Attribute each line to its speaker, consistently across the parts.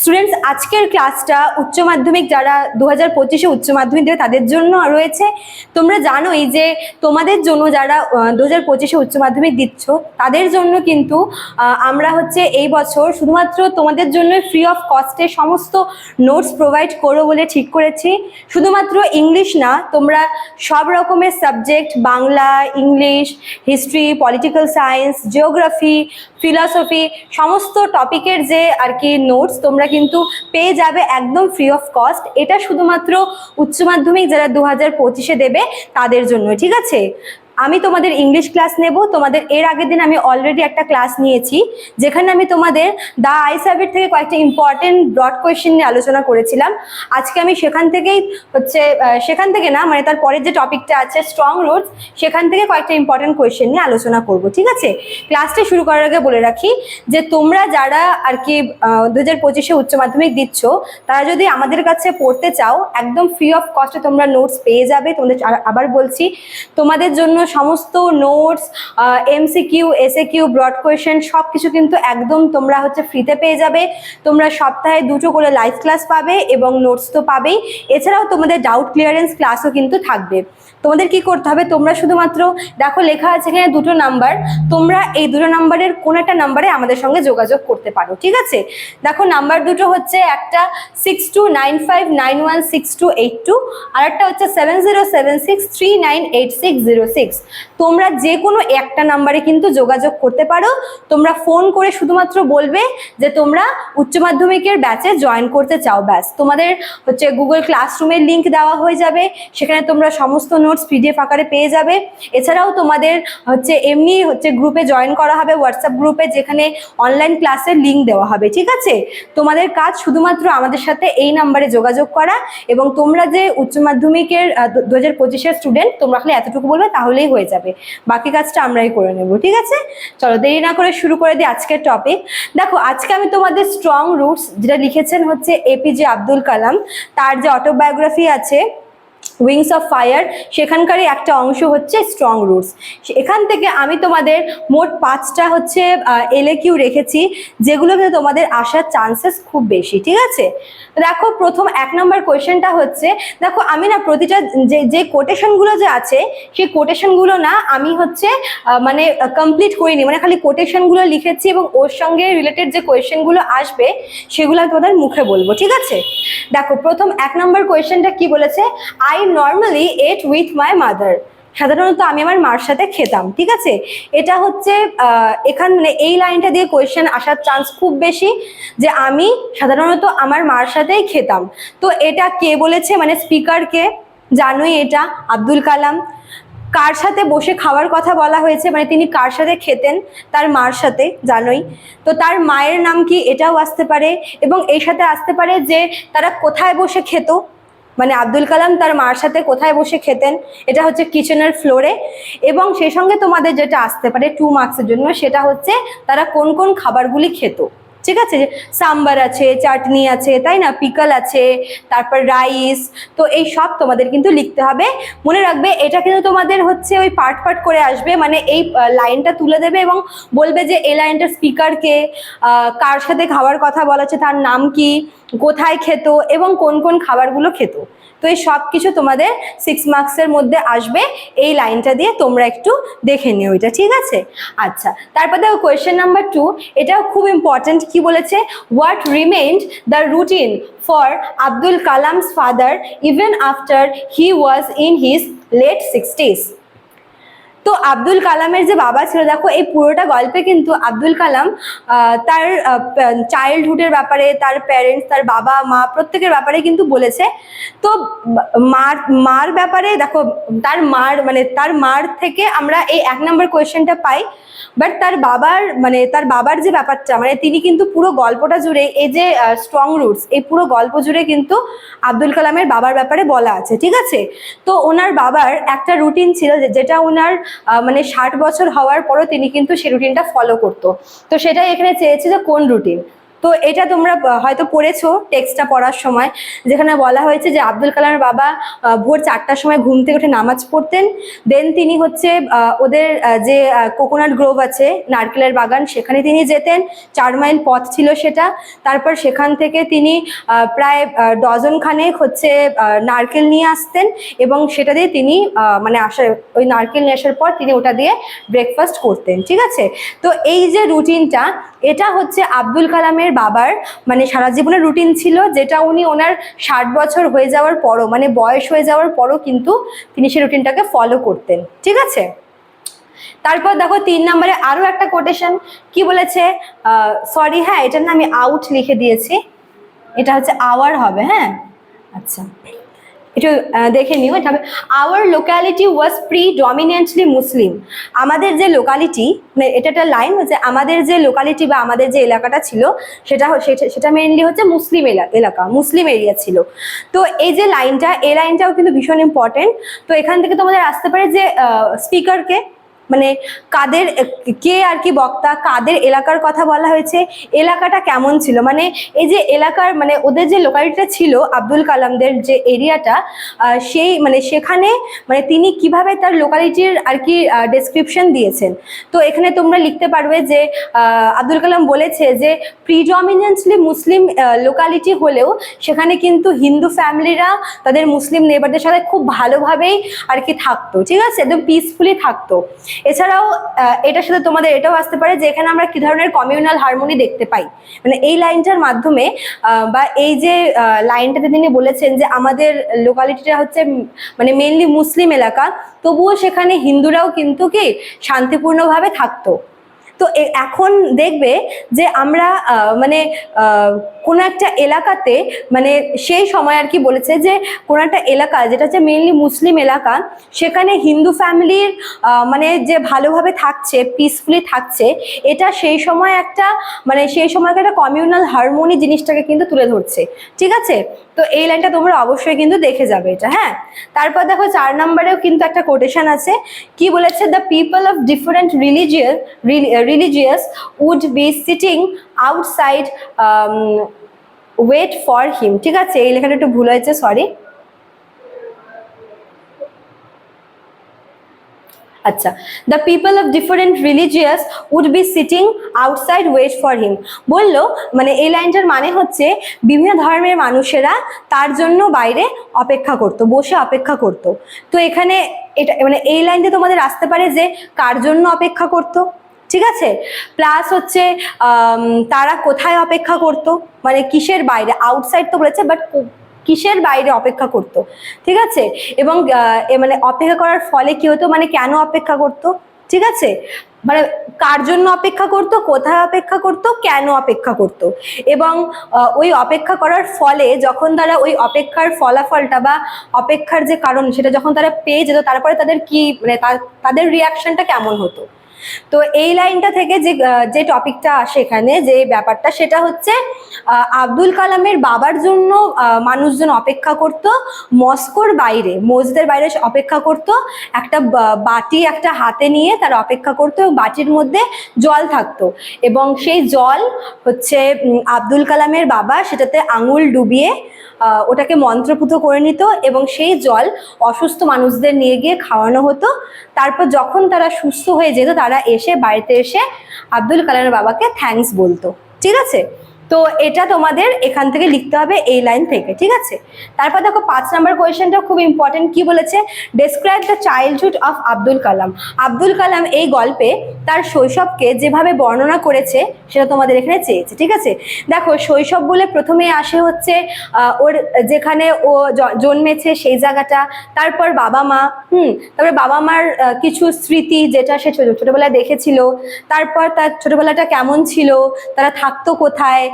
Speaker 1: students আজকের ক্লাসটা উচ্চ মাধ্যমিক যারা দু হাজার পঁচিশে উচ্চ মাধ্যমিক দেবে, তাদের জন্য রয়েছে। তোমরা জানোই যে তোমাদের জন্য যারা দু হাজার পঁচিশে উচ্চ মাধ্যমিক দিচ্ছ, তাদের জন্য কিন্তু আমরা হচ্ছে এই বছর শুধুমাত্র তোমাদের জন্য ফ্রি অফ কস্টে সমস্ত নোটস প্রোভাইড করো বলে ঠিক করেছি। শুধুমাত্র ইংলিশ না, তোমরা সব রকমের subject Bangla English history political science geography philosophy, সমস্ত টপিকের যে আর কি নোটস তোমরা কিন্তু পেয়ে যাবে একদম ফ্রি অফ কস্ট এটা শুধুমাত্র উচ্চ মাধ্যমিক যারা দু হাজার পঁচিশে দেবে তাদের জন্য, ঠিক আছে? আমি তোমাদের ইংলিশ ক্লাস নেব। তোমাদের এর আগের দিন আমি অলরেডি একটা ক্লাস নিয়েছি, যেখানে আমি তোমাদের দা আই সাবজেক্ট থেকে কয়েকটা ইম্পর্টেন্ট ব্রড কোয়েশ্চেন নিয়ে আলোচনা করেছিলাম। আজকে আমি সেখান থেকেই হচ্ছে সেখান থেকে না মানে তার পরের যে টপিকটা আছে স্ট্রং রুটস সেখান থেকে কয়েকটা ইম্পর্টেন্ট কোয়েশ্চেন নিয়ে আলোচনা করব, ঠিক আছে? ক্লাসটা শুরু করার আগে বলে রাখি যে, তোমরা যারা আর কি দু হাজার পঁচিশে উচ্চ মাধ্যমিক দিচ্ছ, তারা যদি আমাদের কাছে পড়তে চাও, একদম ফ্রি অফ কস্টে তোমরা নোটস পেয়ে যাবে। তোমাদের আবার বলছি, তোমাদের জন্য সমস্ত notes MCQ SA Q broad question সব কিছু কিন্তু একদম তোমরা হচ্ছে ফ্রিতে পেয়ে যাবে। তোমরা সপ্তাহে দুটো করে লাইভ ক্লাস পাবে এবং নোটস তো পাবেই। এছাড়াও তোমাদের ডাউট ক্লিয়ারেন্স ক্লাসও কিন্তু থাকবে। তোমাদের কি করতে হবে? তোমরা শুধুমাত্র, দেখো লেখা আছে এখানে দুটো নাম্বার তোমরা এই দুটো নাম্বারের কোন একটা নাম্বারে আমাদের সঙ্গে যোগাযোগ করতে পারো, ঠিক আছে? দেখো নাম্বার দুটো হচ্ছে একটা six two nine five nine one six two eight two আর একটা হচ্ছে seven zero seven six three nine eight six zero six তোমরা যে কোনো একটা নাম্বারে কিন্তু যোগাযোগ করতে পারো। তোমরা ফোন করে শুধুমাত্র বলবে যে তোমরা উচ্চ মাধ্যমিকের ব্যাচে জয়েন করতে চাও ব্যাস। তোমাদের হচ্ছে গুগল ক্লাসরুমের লিঙ্ক দেওয়া হয়ে যাবে। সেখানে তোমরা সমস্ত নোটস পিডিএফ আকারে পেয়ে যাবে। এছাড়াও তোমাদের হচ্ছে এমনি হচ্ছে গ্রুপে জয়েন করা হবে হোয়াটসঅ্যাপ গ্রুপে যেখানে অনলাইন ক্লাসের লিঙ্ক দেওয়া হবে, ঠিক আছে? তোমাদের কাজ শুধুমাত্র আমাদের সাথে এই নাম্বারে যোগাযোগ করা এবং তোমরা যে উচ্চ মাধ্যমিকের দু হাজার পঁচিশের স্টুডেন্ট তোমরা খালি এতটুকু বলবে, তাহলেই হয়ে যাবে। বাকি কাজটা আমরাই করে নেব, ঠিক আছে? চলো, দেরি না করে শুরু করে দিই আজকের টপিক দেখো, আজকে আমি তোমাদের স্ট্রং রুটস যেটা লিখেছেন হচ্ছে এপিজে আব্দুল কালাম তার যে অটোবায়োগ্রাফি আছে উইংস অফ ফায়ার সেখানকারই একটা অংশ হচ্ছে স্ট্রং রুটস এখান থেকে আমি তোমাদের মোট পাঁচটা হচ্ছে এলে কিউ রেখেছি, যেগুলোতে তোমাদের আসার চান্সেস খুব বেশি, ঠিক আছে? দেখো, প্রথম এক নম্বর কোয়েশ্চেনটা হচ্ছে, দেখো, আমি না প্রতিটা যে যে কোটেশনগুলো যে আছে, সেই কোটেশনগুলো না আমি হচ্ছে মানে কমপ্লিট করিনি। মানে খালি কোটেশনগুলো লিখেছি এবং ওর সঙ্গে রিলেটেড যে কোয়েশ্চেনগুলো আসবে, সেগুলো তোমাদের মুখে বলব, ঠিক আছে? দেখো, প্রথম এক নম্বর কোয়েশ্চেনটা কি বলেছে? I normally ate with my mother সাধারণত আমি আমার মার সাথে খেতাম, ঠিক আছে? এটা হচ্ছে এখান মানে এই লাইনটা দিয়ে কোয়েশ্চেন আসার চান্স খুব বেশি যে আমি সাধারণত আমার মার সাথেই খেতাম। তো এটা কে বলেছে? মানে স্পিকারকে জানোই এটা, আব্দুল কালাম। কার সাথে বসে খাওয়ার কথা বলা হয়েছে? মানে তিনি কার সাথে খেতেন? তার মার সাথে, জানোই। তো তার মায়ের নাম কি? এটাও আসতে পারে। এবং এই সাথে আসতে পারে যে তারা কোথায় বসে খেত? মানে আব্দুল কালাম তার মার সাথে কোথায় বসে খেতেন, এটা হচ্ছে কিচেনের ফ্লোরে এবং সেই সঙ্গে তোমাদের যেটা আসতে পারে টু মার্কসের জন্য, সেটা হচ্ছে তারা কোন কোন খাবারগুলি খেত। ঠিক আছে? সাম্বার আছে, চাটনি আছে, তাই না? পিকল আছে, তারপর রাইস, তো এই সব তোমাদের কিন্তু লিখতে হবে। মনে রাখবে, এটা কিন্তু তোমাদের হচ্ছে ওই পার্ট পার্ট করে আসবে মানে এই লাইনটা তুলে দেবে এবং বলবে যে এই লাইনটার স্পিকারকে কার সাথে খাওয়ার কথা বলা হচ্ছে, তার নাম কি, কোথায় খেত এবং কোন কোন খাবারগুলো খেত। তো এই সব কিছু তোমাদের সিক্স মার্কসের মধ্যে আসবে। এই লাইনটা দিয়ে তোমরা একটু দেখে নিও এটা, ঠিক আছে? আচ্ছা তারপর দেখো কোয়েশ্চেন নাম্বার টু এটাও খুব ইম্পর্টেন্ট কি বলেছে? What remained the routine for Abdul Kalam's father even after he was in his late sixties তো আব্দুল কালামের যে বাবা ছিল, দেখো এই পুরোটা গল্পে কিন্তু আব্দুল কালাম তার চাইল্ডহুডের ব্যাপারে, তার প্যারেন্টস তার বাবা, মা প্রত্যেকের ব্যাপারে কিন্তু বলেছে। তো মার মার ব্যাপারে দেখো, তার মার মানে তার মার থেকে আমরা এই এক নম্বর কোয়েশ্চেনটা পাই। বাট তার বাবার মানে তার বাবার যে ব্যাপারটা মানে তিনি কিন্তু পুরো গল্পটা জুড়ে এই যে স্ট্রং রুটস এই পুরো গল্প জুড়ে কিন্তু আব্দুল কালামের বাবার ব্যাপারে বলা আছে, ঠিক আছে? তো ওনার বাবার একটা রুটিন ছিল যেটা ওনার মানে ষাট বছর হওয়ার পরও তিনি কিন্তু সেই রুটিনটা ফলো করতো। তো সেটাই এখানে চেয়েছে যে কোন রুটিন তো এটা তোমরা হয়তো পড়েছো টেক্সটটা পড়ার সময়, যেখানে বলা হয়েছে যে আব্দুল কালামের বাবা ভোর চারটার সময় ঘুম থেকে উঠে নামাজ পড়তেন। দেন তিনি হচ্ছে ওদের যে কোকোনাট গ্রোভ আছে, নারকেলের বাগান, সেখানে তিনি যেতেন। চার মাইল পথ ছিল সেটা। তারপর সেখান থেকে তিনি প্রায় ডজন খানেক হচ্ছে নারকেল নিয়ে আসতেন এবং সেটা দিয়ে তিনি মানে আসার ওই নারকেল নিয়ে আসার পর তিনি ওটা দিয়ে ব্রেকফাস্ট করতেন, ঠিক আছে? তো এই যে রুটিনটা এটা হচ্ছে আব্দুল কালামের বাবার মানে সারা জীবনের রুটিন ছিল, যেটা উনি ওনার ষাট বছর হয়ে যাওয়ার পরও মানে বয়স হয়ে যাওয়ার পরও কিন্তু তিনি সেই রুটিনটাকে ফলো করতেন। ঠিক আছে? তারপর দেখো তিন নম্বরে আরও একটা কোটেশন কি বলেছে? সরি হ্যাঁ এটার না আমি আউট লিখে দিয়েছি। এটা হচ্ছে আওয়ার হবে হ্যাঁ? আচ্ছা। একটু দেখে নিও। এটা হবে our locality was predominantly Muslim আমাদের যে লোকালিটি মানে এটা একটা লাইন হচ্ছে, আমাদের যে লোকালিটি বা আমাদের যে এলাকাটা ছিল, সেটা সেটা- মেনলি হচ্ছে মুসলিম এলা- এলাকা, মুসলিম এরিয়া ছিল। তো এই যে লাইনটা এই লাইনটাও কিন্তু ভীষণ ইম্পর্টেন্ট তো এখান থেকে তোমাদের আসতে পারে যে স্পিকারকে মানে কাদের, কে আর কি বক্তা, কাদের এলাকার কথা বলা হয়েছে, এলাকাটা কেমন ছিল? মানে এই যে এলাকার মানে ওদের যে লোকালিটিটা ছিল, আব্দুল কালামদের যে এরিয়াটা সেই মানে সেখানে মানে তিনি কীভাবে তার লোকালিটির আর কি ডেসক্রিপশন দিয়েছেন? তো এখানে তোমরা লিখতে পারবে যে আব্দুল কালাম বলেছে যে প্রিডমিনেন্টলি মুসলিম লোকালিটি হলেও সেখানে কিন্তু হিন্দু ফ্যামিলিরা তাদের মুসলিম নেবারদের সাথে খুব ভালোভাবেই আর কি থাকতো, ঠিক আছে? একদম পিসফুলি থাকতো। এছাড়াও এটার সাথে তোমাদের এটাও আসতে পারে যে এখানে আমরা কি ধরনের কমিউনাল হারমোনি দেখতে পাই। মানে এই লাইনটার মাধ্যমে বা এই যে লাইনটাতে তিনি বলেছেন যে আমাদের লোকালিটিটা হচ্ছে মানে মেনলি মুসলিম এলাকা, তবুও সেখানে হিন্দুরাও কিন্তু কি শান্তিপূর্ণভাবে থাকতো। তো এখন দেখবে যে আমরা মানে কোনো একটা এলাকাতে মানে সেই সময় আর কি বলেছে যে কোনো একটা এলাকা, যেটা হচ্ছে মেনলি মুসলিম এলাকা, সেখানে হিন্দু ফ্যামিলির মানে যে ভালোভাবে থাকছে পিসফুলি থাকছে, এটা সেই সময় একটা মানে সেই সময় একটা কমিউনাল হারমোনি জিনিসটাকে কিন্তু তুলে ধরছে। ঠিক আছে? তো এই লাইনটা তোমরা অবশ্যই কিন্তু দেখে যাবে এটা হ্যাঁ? তারপর দেখো চার নম্বরেও কিন্তু একটা কোটেশন আছে। কি বলেছে? The people of different religious religious would be sitting outside wait for him ঠিক আছে? এই লেখাটা একটু ভুল হয়েছে সরি আচ্ছা the people of different religious would be sitting outside wait for him বলল মানে এই লাইনটার মানে হচ্ছে বিভিন্ন ধর্মের মানুষেরা তার জন্য বাইরে অপেক্ষা করতো, বসে অপেক্ষা করতো। তো এখানে এটা মানে এই লাইনটা তোমাদের আসতে পারে যে কার জন্য অপেক্ষা করতো? ঠিক আছে? প্লাস হচ্ছে তারা কোথায় অপেক্ষা করতো? মানে কিসের বাইরে? আউটসাইড তো বলেছে বাট কিসের বাইরে অপেক্ষা করতো? ঠিক আছে? এবং মানে অপেক্ষা করার ফলে কি হতো? মানে কেন অপেক্ষা করতো? ঠিক আছে? মানে কার জন্য অপেক্ষা করতো? কোথায় অপেক্ষা করতো? কেন অপেক্ষা করতো? এবং ওই অপেক্ষা করার ফলে যখন তারা ওই অপেক্ষার ফলাফলটা বা অপেক্ষার যে কারণ, সেটা যখন তারা পেয়ে যেত, তারপরে তাদের কি মানে তাদের রিয়াকশনটা কেমন হতো? তো এই লাইনটা থেকে যে যে টপিকটা আসে এখানে, যে ব্যাপারটা, সেটা হচ্ছে আব্দুল কালামের বাবার জন্য মানুষজন অপেক্ষা করত, মস্কোর বাইরে, মসজিদের বাইরে অপেক্ষা করত, একটা বাটি একটা হাতে নিয়ে তারা অপেক্ষা করতো বাটির মধ্যে জল থাকতো। এবং সেই জল হচ্ছে আব্দুল কালামের বাবা সেটাতে আঙুল ডুবিয়ে ওটাকে মন্ত্রপুত করে নিত এবং সেই জল অসুস্থ মানুষদের নিয়ে গিয়ে খাওয়ানো হতো। তারপর যখন তারা সুস্থ হয়ে যেত এসে বাড়িতে এসে আব্দুল কালামের বাবাকে থ্যাংকস বলতো। ঠিক আছে? তো এটা তোমাদের এখান থেকে লিখতে হবে এই লাইন থেকে, ঠিক আছে? তারপর দেখো পাঁচ নাম্বার কোয়েশ্চেনটা খুব ইম্পর্টেন্ট কি বলেছে? Describe the childhood of Abdul Kalam Abdul Kalam এই গল্পে তার শৈশবকে যেভাবে বর্ণনা করেছে, সেটা তোমাদের এখানে চেয়েছে, ঠিক আছে? দেখো, শৈশব বলে প্রথমে আসে হচ্ছে ওর যেখানে ও জন্মেছে সেই জায়গাটা, তারপর বাবা মা, হুম, তারপরে বাবা মার কিছু স্মৃতি যেটা সে ছোট, ছোটবেলায় দেখেছিল, তারপর তার ছোটবেলাটা কেমন ছিল, তারা থাকতো কোথায়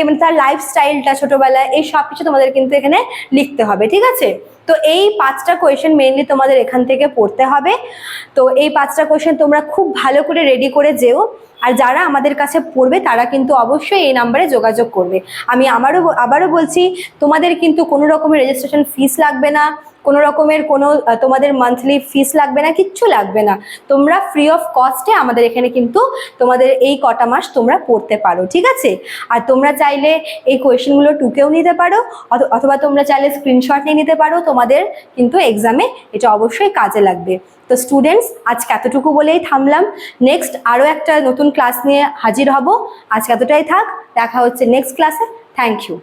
Speaker 1: এবং তার লাইফস্টাইলটা ছোটবেলায়, এই সব কিছু তোমাদের কিন্তু এখানে লিখতে হবে, ঠিক আছে? তো এই পাঁচটা কোয়েশন মেনলি তোমাদের এখান থেকে পড়তে হবে। তো এই পাঁচটা কোয়েশন তোমরা খুব ভালো করে রেডি করে যেও। আর যারা আমাদের কাছে পড়বে, তারা কিন্তু অবশ্যই এই নাম্বারে যোগাযোগ করবে। আমি আমারও আবারও বলছি, তোমাদের কিন্তু কোনো রকমের রেজিস্ট্রেশন ফিস লাগবে না, কোনো রকমের কোনো তোমাদের মান্থলি ফিস লাগবে না, কিচ্ছু লাগবে না। তোমরা ফ্রি অফ কস্টে আমাদের এখানে কিন্তু তোমাদের এই কটা মাস তোমরা পড়তে পারো, ঠিক আছে? আর তোমরা চাইলে এই কোয়েশ্চেনগুলো টুকেও নিতে পারো, অথ- অথবা তোমরা চাইলে স্ক্রিনশট নিয়ে নিতে পারো, তোমাদের কিন্তু এক্সামে এটা অবশ্যই কাজে লাগবে। তো স্টুডেন্টস আজকে এতটুকু বলেই থামলাম। নেক্সট আরও একটা নতুন ক্লাস নিয়ে হাজির হব। আজকে এতটাই থাক। দেখা হচ্ছে নেক্সট ক্লাসে থ্যাংক ইউ